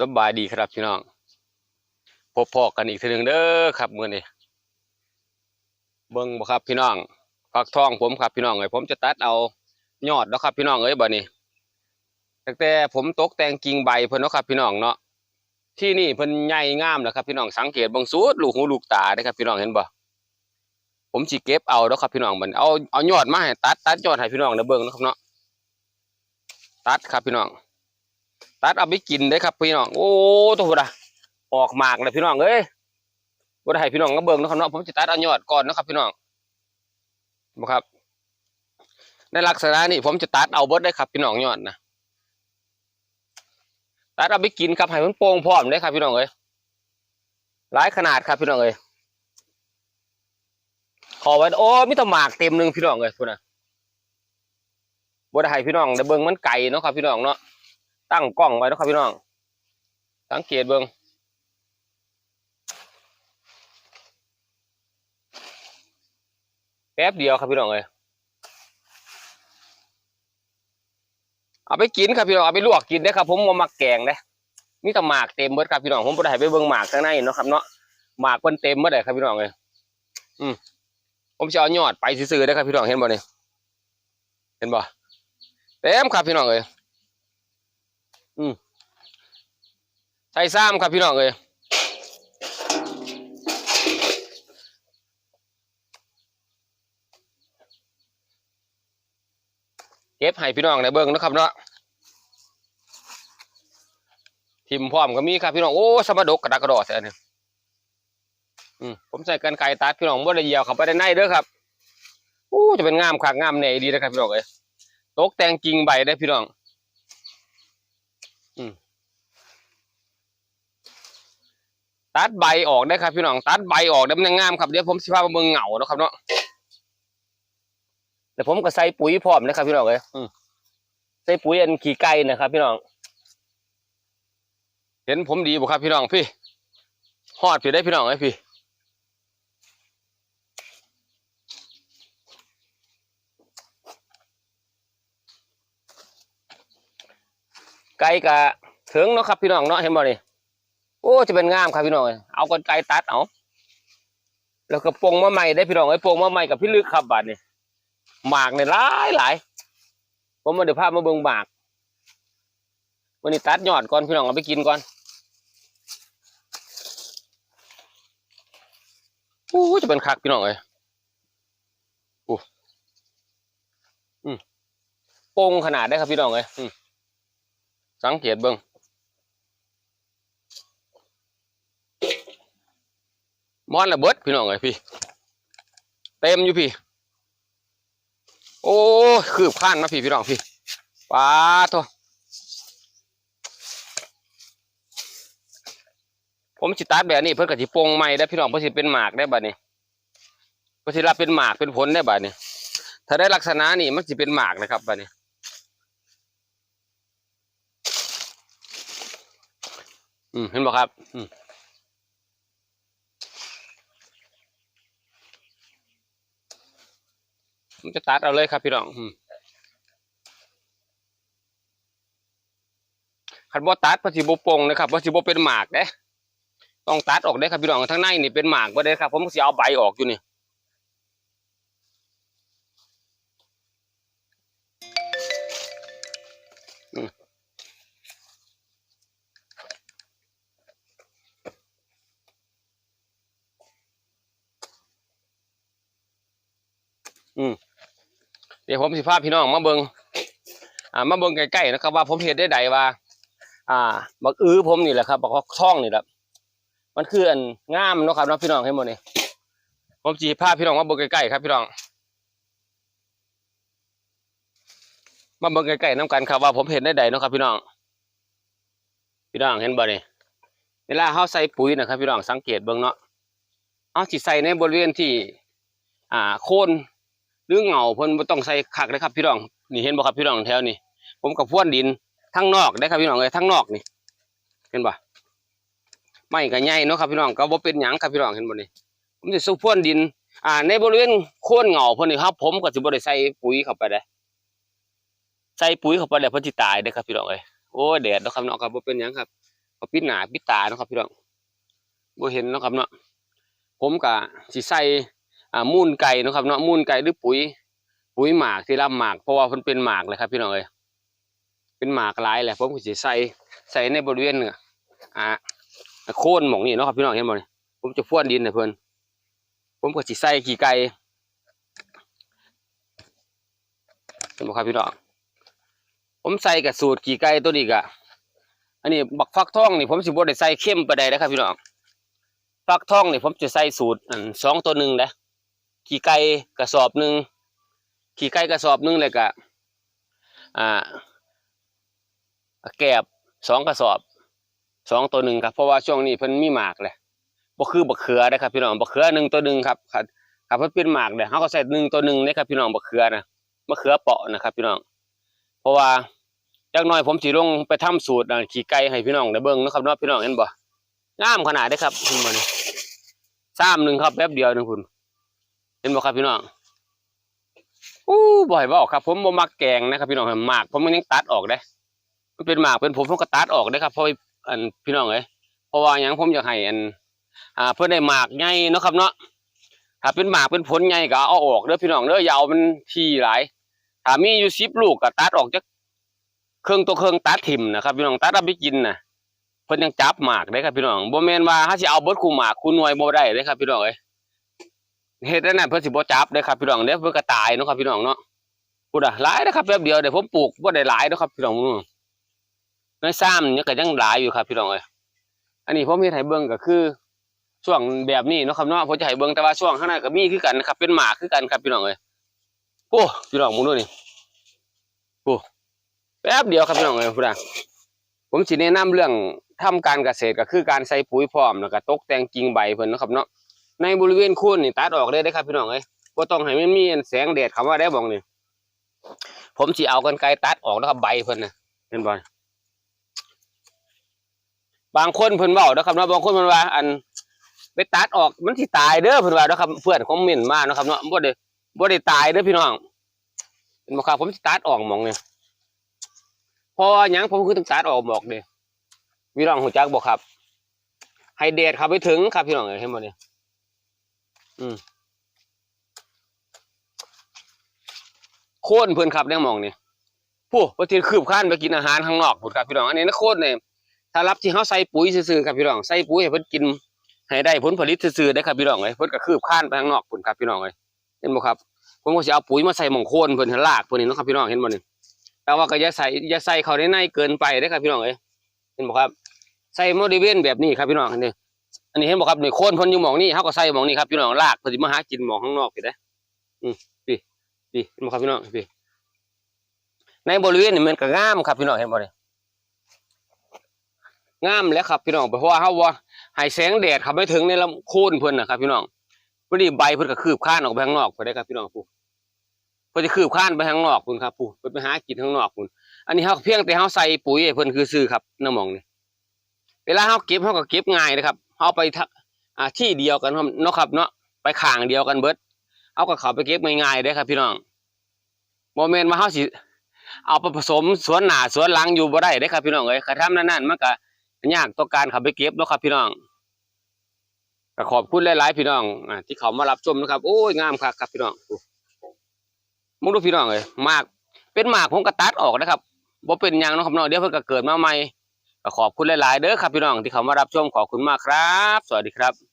สบายดีครับพี่น้อง พบพอกันอีกทีหนึ่งเด้อครับมื้อนี้เบิ่งบ่ครับพี่น้องฟักทองผมครับพี่น้องเอ้ยผมจะตัดเอายอดแล้วครับพี่น้องเอ้ยบัดนี้ตั้งแต่ผมตกแต่งกิ่งใบเพิ่นเนาะครับพี่น้องเนาะที่นี่เพิ่นใหญ่งามแล้วครับ พี่น้องสังเกตบิ่งสุดลูกหูลูกตาเด้ครับพี่น้องเห็นบ่ผมสิเก็บเอาแล้วครับพี่น้องบันเอาเอายอดมาให้ตัดตัดยอดให้พี่น้องได้เบิ่งนะครับเนาะตัดครับพี่น้อง ตัดเอาไปกินได้ครับพี่น้องโอ้ตัวบุดะออกหมากเลยพี่น้องเอ้ยบุดะให้พี่น้องก็เบิ่งนะครับเนาะผมจะตัดเอายอดก่อนนะครับ พี่น้องบ่ครับ ในลักษณะนี้ผมจะตัดเอาเบิดได้ครับ พี่น้องยอดนะตัดเอาไปกินครับให้มันโป่งพร้อมได้ครับพี่น้องเอ้ยหลายขนาดครับพี่น้องเอ้ยขอไว้โอ้มีต่หมากเต็มหนึ่งพี่น้องเอ้ยพุ่นน่ะบ่ได้ให้พี่น้องได้เบิ่งมันไก่เนาะครับพี่น้องเนาะ ตั้งกล้องไว้นะครับพี่น้อง สังเกตเบิงแป๊บเดียวครับพี่น้องเอ้ยเอาไปกินครับพี่น้องเอาไปลวกกินได้ครับ ผมมามักแกงได้มีแต่หมากเต็มเบิดครับพี่น้องผมได้ให้ไปเบิ่งหมากข้างในเนาะครับเนาะหมากเพิ่นเต็มเบิดเลยครับพี่น้องเอ้ยอืมผมจะเอายอดไปซื่อๆได้ครับพี่น้องเห็นบ่นี่เห็นบ่เต็มครับพี่น้องเลย อ้ยใส่ซ้ำครับพี่น้องเอ้ยเก็บให้พี่น้องในเบิ่งนะครับเนาะทิมพร้อมก็มีครับพี่น้องโอ้สมดกกระดากระดอเนี่ยอืมผมใส่กันไก่ตัดพี่น้องบ่ได้เยียวเข้าไปได้ในเด้อครับโอ้จะเป็นงามคักงามแน่ดีนะครับพี่น้องเอ้ยตกแต่งกิ่งใบได้พี่น้อง ตัดใบออกได้ครับพี่น้องตัดใบออกได้มันยังงามครับเดี๋ยวผมสิพามาเบิ่งเหงาเนาะครับเนาะเดี๋ยวผมก็ใส่ปุ๋ยพร้อมนะครับพี่น้องเอ้ยใส่ปุ๋ยอันขี้ไก่นะครับ พี่น้อง เห็นผมดีบ่ครับพี่น้องพี่ฮอดพี่ได้พี่น้องเอ้พี่ ไก่กะถึงเนาะครับพี่น้องเนาะเห็นบ่นี่โอ้จะเป็นงามครับพี่น้องเอ้ยเอากรไกรตัดเอาแล้วก็ปงมะใหม่ได้พี่น้องไอ้ยปงมะใหม่กับพี่ลึกครับบาดนี่หมากเนี่ยหลายหลายผมมาเดี๋ยวพามาเบิ่งหมากวันนี้ตัดยอดก่อนพี่น้องเอาไปกินก่อนโอ้จะเป็นคักพี่น้องเอ้ยโอ้อืมปงขนาดได้ครับพี่น้องเอ้ยอืม สังเกตเบิ่งมอนระเบิดพี่น้องเอ้ยพี่ เต็มอยู่พี่ โอ้คืบข้านนะพี่พี่น้องพี่ปาโทผมสิตัดแบบนี้เพื่อกระสิปงใหม่ได้พี่น้องเพื่อสิเป็นหมากได้บัดนี้เพื่อสิรับเป็นหมากเป็นผลได้บัดนี้ ถ้าได้ลักษณะนี่มันสิเป็นหมากนะครับบัดนี้ อืมเห็นบ่ครับ อืมผมจะตัดเอาเลยครับพี่น้องอืมคันบ่ตัดเพอสิบ่ปงนะครับเพอสิบ่เป็นหมากเด้ต้องตัดออกได้ครับพี่น้องทั้งในนี่เป็นหมากบ่ได้ครับผมสิเอาใบออกอยู่นี่ ดี๋ยวผมสิพาพี่น้องมาเบิงอ่ามาเบิงใกล้ๆนะครับ ว่าผมเห็นได้ใดว่า อ่าบักอื้อผมนี่แหละครับบักช่องนี่แหละมันคืออันงามเนาะครับเนาะพี่น้องให้หมดนี่ผมจีพาพี่น้องมาเบิงใกล้ๆครับพี่น้องมาเบิงใกล้ๆน้ำกันครับว่าผมเห็นได้ใดเนาะครับพี่น้อง พี่น้องเห็นบ่นี่เวลาเฮาใส่ปุ๋ยนะครับ พี่น้องสังเกตเบิ่งเนาะเอาสิใส่ในบริเวณที่ อ่าโคน รือเหงาเพิ่นบ่ต้องใส่คักเลยครับพี่น้องนี่เห็นบ่ครับพี่น้องแถวนี้ผมกับพรวนดินทั้งนอกได้ครับพี่น้องเอ้ยทั้งนอกนี่ เห็นบ่ไม่ก็ใหญ่เนาะครับพี่น้องก็บ่เป็นหยังครับพี่น้องเห็นบ่นี่ผมสิสุพรวนดิน อ่า ในบริเวณโคนเหงาเพิ่นนี่ครับ ผมก็สิบ่ได้ใส่ปุ๋ยเข้าไปได้ใส่ปุ๋ยเข้าไปแล้วเพิ่นสิตายเด้ครับพี่น้องเอ้ยโอ้แดดเนาะครับเนาะครับบ่เป็นหยังครับก็ปิดหน้าปิดตาเนาะครับพี่น้องบ่เห็นเนาะครับเนาะผมก็สิใส่ อ่ามูลไก่นะครับเนาะมูลไก่หรือปุ๋ย ปุ๋ยหมากที่รับหมากเพราะว่ามันเป็นหมากเลยครับ พี่น้องเอ้ยเป็นหมากหลายแหละผมก็สิใส่ใส่ในบริเวณเนี่ยอ่าโค่นหมองนี่เนาะครับพี่น้องเห็นบ่นี่ผมจะพ่วนดินให้เพิ่อนผมก็สิใส่ขี้ไก่เห็นบ่ครับพี่น้องผมใส่กับสูตรขี้ไก่ตัวนี้ก็อันนี้บักฟักทองนี่ผมสิบ่ได้ใส่เข้มปานใดนะครับพี่น้องฟักทองนี่ผมจะใส่สูตรอันสองตัวหนึ่งนะ ขี้ไก่กระสอบหนึ่งขี่ไก่กระสอบหนึ่งเลยกะอ่าแกบสองกระสอบสองตัวหนึ่งครับเพราะว่าช่วงนี้เพิ่นมีหมากเลยบ่คือบักเขือนะครับพี่น้องบักเขือหนึ่งตัวหนึ่งครับครับครับเพิ่นเป็นหมากเลยเขาก็ใส่หนึ่งตัวหนึ่งนะครับพี่น้องบักเขือนะมะเขือเปาะนะครับพี่น้อง เพราะว่าจักน่อยผมสิลงไปทำสูตรขี่ไก่ให้พี่น้องได้เบิ่งนะครับเนาะพี่น้องเห็นบ่งามขนาดเด้ครับเห็นบ่นี่ซ้ำหนึ่งครับแป๊บเดียวหนึงคุณ เห็นบ่ครับพี่น้องอู้บ่อยบ่ออกครับ ผมบ่มักแกงนะครับ พี่น้องหมากผมมันยังตัดออกได้ มันเป็นหมากเป็นผมผมก็ตัดออกได้ครับเพราะอันพี่น้องเอ้ยเพราะว่าหยังผมอยากให้อัน อ่า เพื่อได้หมากใหญ่เนาะครับเนาะถ้าเป็นหมากเป็นผลใหญ่ก็เอาออกเด้อพี่น้องเด้อยาเอามันทีหลายถ้ามีอยู่10ลูกก็ตัดออกจักเครื่องตัวเครื่องตัดถิ่มนะครับพี่น้องตัดเอาไปกินนะเพิ่นยังจับหมากได้ครับพี่น้องบ่แม่นว่าถ้าสิเอาเบิดคู่หมากคู่หน่วยบ่ได้เด้ครับพี่น้องเอ้ย เฮ็ดได้นั่นเพิ่นสิบ่จับเด้ครับพี่น้องเด้อเพิ่นก็ตายเนาะครับพี่น้องเนาะพูดอะหลายนะครับแป๊บเดียวเดี๋ยวผมปลูกบ่ได้หลายเด้อครับพี่น้องมื้อในซ้ำเนี่ยก็ยังหลายอยู่ครับพี่น้องเอ้ยอันนี้ผมเฮ็ดให้เบิ่งก็คือช่วงแบบนี้เนาะครับเนาะผมจะให้เบิ่งแต่ว่าช่วงข้างหน้าก็มีคือกันนะครับเป็นหมากคือกันครับพี่น้องเอ้ยโอ้พี่น้องมึงดูนี่โอ้แป๊บเดียวครับพี่น้องเอ้ยพูดอะผมสิแนะนำเรื่องทำการเกษตรก็คือการใส่ปุ๋ยพร้อมแล้วก็ตกแต่งกิ่งใบเพิ่นนะครับเนาะ ในบริเวณโคนนี่ตัดออกเลยได้ครับพี่น้องเอ้ยบ่ต้องให้มันมีแสงแดดคำว่าได้บอกนี่ผมสิเอากันไกรตัดออกแล้วครับใบเพิ่นน่ะเห็นบ่บางคนเพิ่นเว้านะครับเนาะบางคนเพิ่นว่า อันไปตัดออกมันสิตายเด้อเพิ่นว่านะครับเพื่อนคอมเมนต์มานะครับเนาะบ่ได้บ่ได้ตายเด้อพี่น้องเห็นบ่ครับผมสิตัดออกหมองนี่เพราะว่าหยังผมคือต้องตัดออกหมอกเด้พี่น้องฮู้จักบ่ครับให้แดดเข้าไปถึงครับพี่น้องเอ้ยเห็นบ่เนี่ย โค่นเพื่อนครับได้มองนี่ผู้ปฏิคืบข้านไปกินอาหารข้างนอกพุ่นครับพี่น้องอันนี้นะโค่นเนี่ยถ้ารับที่เขาใส่ปุ๋ยซื่อๆครับพี่น้องใส่ปุ๋ยให้เพิ่นกินให้ได้ผลผลิตซื่อๆได้ครับพี่น้องเอ้ยเพิ่นก็คืบข้านไปข้างนอกพุ่นครับพี่น้องเอ้ยเห็นบ่ครับผมก็สิเอาปุ๋ยมาใส่หม่องโค่นเพิ่นให้ลากเพิ่นนี่นะครับพี่น้องเห็นบ่นี่แต่ว่าก็อย่าใส่อย่าใส่เขาในในเกินไปได้ครับพี่น้องเอ้ยเห็นบ่ครับ ใส่บริเวณแบบนี้ครับพี่น้องนนี้ อันนี้เห็นบ่ครับนี่โค่นพิ่นอยู่หมองนี้เฮาก็ใส่หมองนี้ครับพี่น้องลากเพิ่นสิมาหากินหมองข้างนอกพี่เด้ออืมพี่พี่เห็นบ่ครับพี่น้องพี่ในบริเวณนี่มันก็งามครับพี่น้องเห็นบ่เนี่ยงามแล้วครับพี่น้องเพราะว่าเฮาว่าให้แสงแดดเข้าไปถึงในลำโค่นเพิ่นนะครับ พี่น้องพอดีใบเพิ่นก็คืบข้านออกไปข้างนอกไปได้ครับพี่น้องปู่เพิ่นจะคืบข้านไปข้างนอกพุ่นครับปู่เพิ่นไปหากินข้างนอกพุ่นอันนี้เฮาเพียงแต่เฮาใส่ปุ๋ยเพิ่นคือซื้อครับน้ำหมองนี่ ลาเฮาเก็บเฮาก็เก็บง่ายนะครับเฮาไปที่เดียวกันเนาะครับเนาะไปข้างเดียวกันเบิดเฮาก็เขาไปเก็บง่ายๆเด้ครับ พี่น้องบ่แม่นว่าเฮาสิเอาไปผสมสวนหนาสวนหลังอยู่บ่ได้เด้ครับพี่น้องเอ้ยคันทำนั่นๆมันก็ยากต่อการเขาไปเก็บเนาะครับพี่น้องก็ขอบคุณหลายๆพี่น้องอ่าที่เขามารับชมนะครับ โอ้ยงามคักครับพี่น้องมึงดูพี่น้องเอ้ยมากเป็นหมากผมก็ตัดออกนะครับบ่เป็นยังเนาะครับน้องเดี๋ยวเพิ่นก็เกิดมาใหม่ ขอบคุณหลาย ๆ เด้อครับพี่น้องที่เขามารับชมขอบคุณมากครับ สวัสดีครับ